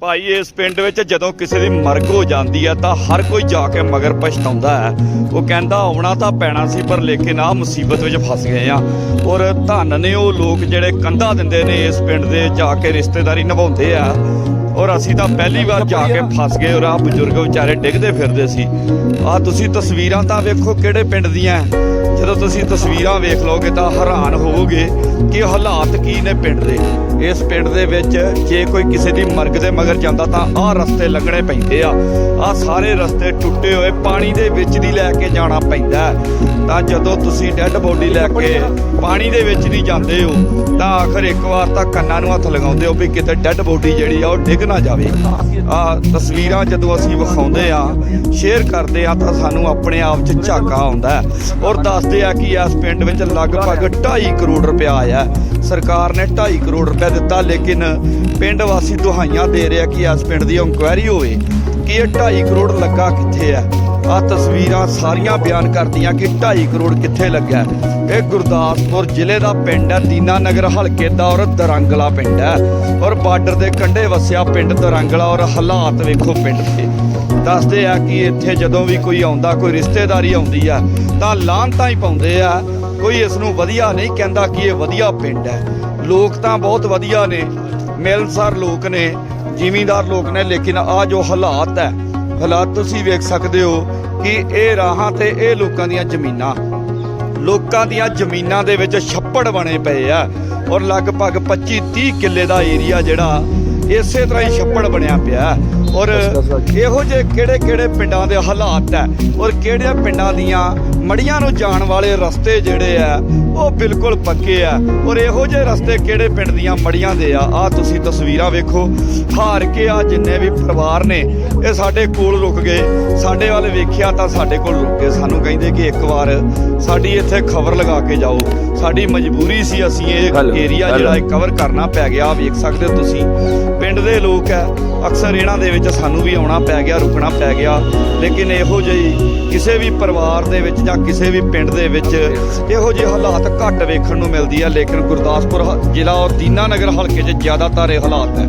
ਭਾਈ, ਇਸ ਪਿੰਡ ਵਿੱਚ ਜਦੋਂ ਕਿਸੇ ਦੀ ਮਰਗ ਹੋ ਜਾਂਦੀ ਹੈ ਤਾਂ ਹਰ ਕੋਈ ਜਾ ਕੇ ਮਗਰ ਪਛਤਾਉਂਦਾ ਹੈ। ਉਹ ਕਹਿੰਦਾ, ਆਉਣਾ ਤਾਂ ਪੈਣਾ ਸੀ, ਪਰ ਲੇਕਿਨ ਆ ਮੁਸੀਬਤ ਵਿੱਚ ਫਸ ਗਏ ਆ ਔਰ ਧੰਨ ਨੇ ਉਹ ਲੋਕ ਜਿਹੜੇ ਕੰਧਾ ਦਿੰਦੇ ਨੇ ਇਸ ਪਿੰਡ ਦੇ ਜਾ ਕੇ ਰਿਸ਼ਤੇਦਾਰੀ ਨਿਭਾਉਂਦੇ ਆ। ਔਰ ਅਸੀਂ ਤਾਂ ਪਹਿਲੀ ਵਾਰ ਜਾ ਕੇ ਫਸ ਗਏ ਔਰ ਆ ਬਜ਼ੁਰਗ ਵਿਚਾਰੇ ਡਿੱਗਦੇ ਫਿਰਦੇ ਸੀ। ਆ ਤੁਸੀਂ ਤਸਵੀਰਾਂ ਤਾਂ ਵੇਖੋ ਕਿਹੜੇ ਪਿੰਡ ਦੀਆਂ ਜਦੋਂ ਤੁਸੀਂ ਤਸਵੀਰਾਂ ਵੇਖ ਲਓਗੇ ਤਾਂ ਹੈਰਾਨ ਹੋਵੋਗੇ ਕਿ ਹਾਲਾਤ ਕੀ ਨੇ ਪਿੰਡ ਦੇ। ਇਸ ਪਿੰਡ ਦੇ ਵਿੱਚ ਜੇ ਕੋਈ ਕਿਸੇ ਦੀ ਮਰਗ ਦੇ ਮਗਰ ਜਾਂਦਾ ਤਾਂ ਆਹ ਰਸਤੇ ਲੰਘਣੇ ਪੈਂਦੇ ਆ। ਆਹ ਸਾਰੇ ਰਸਤੇ ਟੁੱਟੇ ਹੋਏ ਪਾਣੀ ਦੇ ਵਿੱਚ ਦੀ ਲੈ ਕੇ ਜਾਣਾ ਪੈਂਦਾ ਤਾਂ ਜਦੋਂ ਤੁਸੀਂ ਡੈੱਡ ਬੋਡੀ ਲੈ ਕੇ ਪਾਣੀ ਦੇ ਵਿੱਚ ਦੀ ਜਾਂਦੇ ਹੋ ਤਾਂ ਆਖਰ ਇੱਕ ਵਾਰ ਤਾਂ ਕੰਨਾਂ ਨੂੰ ਹੱਥ ਲਗਾਉਂਦੇ ਹੋ ਵੀ ਕਿਤੇ ਡੈੱਡ ਬੋਡੀ ਜਿਹੜੀ ਆ ਉਹ ਡਿੱਗ ਨਾ ਜਾਵੇ। ਆ ਤਸਵੀਰਾਂ ਜਦੋਂ ਅਸੀਂ ਵਿਖਾਉਂਦੇ ਆ ਸ਼ੇਅਰ ਕਰਦੇ ਆ, ਤਾਂ ਸਾਨੂੰ ਆਪਣੇ ਆਪ 'ਚ ਝਾਕਾ ਆਉਂਦਾ ਔਰ ਦੱਸਦੇ ਆ ਕਿ ਇਸ ਪਿੰਡ ਵਿੱਚ ਲਗਭਗ 2.5 ਕਰੋੜ ਰੁਪਇਆ ਆਇਆ ਸਰਕਾਰ ਨੇ 2.5 ਕਰੋੜ ਰੁਪਇਆ ਦਿੱਤਾ, ਲੇਕਿਨ ਪਿੰਡ ਵਾਸੀ ਦੁਹਾਈਆਂ ਦੇ ਰਿਹਾ ਕਿ ਇਸ ਪਿੰਡ ਦੀ ਇਨਕੁਆਇਰੀ ਹੋਵੇ। ਕਿ ਇਹ 2.5 ਕਰੋੜ ਲੱਗਾ ਕਿੱਥੇ ਹੈ ਆ ਤਸਵੀਰਾਂ ਸਾਰੀਆਂ ਬਿਆਨ ਕਰਦੀਆਂ ਕਿ 2.5 ਕਰੋੜ ਕਿੱਥੇ ਲੱਗਾ ਇਹ ਗੁਰਦਾਸਪੁਰ ਜ਼ਿਲ੍ਹੇ ਦਾ ਪਿੰਡ ਹੈ, ਦੀਨਾ ਨਗਰ ਹਲਕੇ ਦਾ ਔਰ ਦਰੰਗਲਾ ਪਿੰਡ ਹੈ। ਔਰ ਬਾਰਡਰ ਦੇ ਕੰਢੇ ਵਸਿਆ ਪਿੰਡ ਦਰੰਗਲਾ ਔਰ ਹਾਲਾਤ ਵੇਖੋ ਪਿੰਡ ਦੇ। ਦੱਸਦੇ ਆ ਕਿ ਇੱਥੇ ਜਦੋਂ ਵੀ ਕੋਈ ਆਉਂਦਾ, ਕੋਈ ਰਿਸ਼ਤੇਦਾਰੀ ਆਉਂਦੀ ਆ, ਤਾਂ ਲਾਹਨਤਾਂ ਹੀ ਪਾਉਂਦੇ ਆ। ਕੋਈ ਇਸ ਨੂੰ ਵਧੀਆ ਨਹੀਂ ਕਹਿੰਦਾ ਕਿ ਇਹ ਵਧੀਆ ਪਿੰਡ ਹੈ। ਲੋਕ ਤਾਂ ਬਹੁਤ ਵਧੀਆ ਨੇ, ਮਿਲਨਸਾਰ ਲੋਕ ਨੇ। ਜ਼ਿਮੀਂਦਾਰ ਲੋਕ ਨੇ, ਲੇਕਿਨ ਆ ਜੋ ਹਾਲਾਤ ਹੈ, ਹਾਲਾਤ ਤੁਸੀਂ ਵੇਖ ਸਕਦੇ ਹੋ ਕਿ ਇਹ ਰਾਹਾਂ ਤੇ ਇਹ ਲੋਕਾਂ ਦੀਆਂ ਜ਼ਮੀਨਾਂ, ਲੋਕਾਂ ਦੀਆਂ ਜ਼ਮੀਨਾਂ ਦੇ ਵਿੱਚ ਛੱਪੜ ਬਣੇ ਪਏ ਆ ਔਰ ਲਗਭਗ 25 30 ਕਿੱਲੇ ਦਾ ਏਰੀਆ ਜਿਹੜਾ ਇਸੇ ਤਰ੍ਹਾਂ ਹੀ ਛੱਪੜ ਬਣਿਆ ਪਿਆ। ਔਰ ਇਹੋ ਜਿਹੇ ਕਿਹੜੇ ਕਿਹੜੇ ਪਿੰਡਾਂ ਦੇ ਹਾਲਾਤ ਹੈ? ਔਰ ਕਿਹੜੇ ਪਿੰਡਾਂ ਦੀਆਂ ਮੜੀਆਂ ਨੂੰ ਜਾਣ ਵਾਲੇ ਰਸਤੇ ਜਿਹੜੇ ਆ ਉਹ ਬਿਲਕੁਲ ਪੱਕੇ ਆ। ਔਰ ਇਹੋ ਜਿਹੇ ਰਸਤੇ ਕਿਹੜੇ ਪਿੰਡ ਦੀਆਂ ਮੜੀਆਂ ਦੇ ਆ? ਆ ਤੁਸੀਂ ਤਸਵੀਰਾਂ ਵੇਖੋ। ਹਾਰ ਕੇ ਆ ਜਿੰਨੇ ਵੀ ਪਰਿਵਾਰ ਨੇ ਇਹ ਸਾਡੇ ਕੋਲ ਰੁਕ ਗਏ। ਸਾਡੇ ਵੱਲ ਵੇਖਿਆ ਤਾਂ ਸਾਡੇ ਕੋਲ ਰੁਕ ਗਏ। ਸਾਨੂੰ ਕਹਿੰਦੇ ਕਿ ਇੱਕ ਵਾਰ ਸਾਡੀ ਇੱਥੇ ਖਬਰ ਲਗਾ ਕੇ ਜਾਓ। ਸਾਡੀ ਮਜਬੂਰੀ ਸੀ ਅਸੀਂ ਇਹ ਏਰੀਆ। ਜਿਹੜਾ ਇਹ ਕਵਰ ਕਰਨਾ ਪੈ ਗਿਆ ਵੇਖ ਸਕਦੇ ਹੋ ਤੁਸੀਂ। ਪਿੰਡ ਦੇ ਲੋਕ ਹੈ ਅਕਸਰ ਇਹਨਾਂ ਦੇ ਵਿੱਚ ਸਾਨੂੰ ਵੀ ਆਉਣਾ ਪੈ ਗਿਆ ਰੁਕਣਾ ਪੈ ਗਿਆ। ਲੇਕਿਨ ਇਹੋ ਜਿਹੀ ਕਿਸੇ ਵੀ ਪਰਿਵਾਰ ਦੇ ਵਿੱਚ ਜਾਂ ਕਿਸੇ ਵੀ ਪਿੰਡ ਦੇ ਵਿੱਚ ਇਹੋ ਜਿਹੇ ਹਾਲਾਤ ਘੱਟ ਵੇਖਣ ਨੂੰ ਮਿਲਦੀ ਹੈ। ਲੇਕਿਨ ਗੁਰਦਾਸਪੁਰ ਜ਼ਿਲ੍ਹਾ ਔਰ ਦੀਨਾ ਨਗਰ ਹਲਕੇ 'ਚ ਜ਼ਿਆਦਾਤਰ ਇਹ ਹਾਲਾਤ ਹੈ।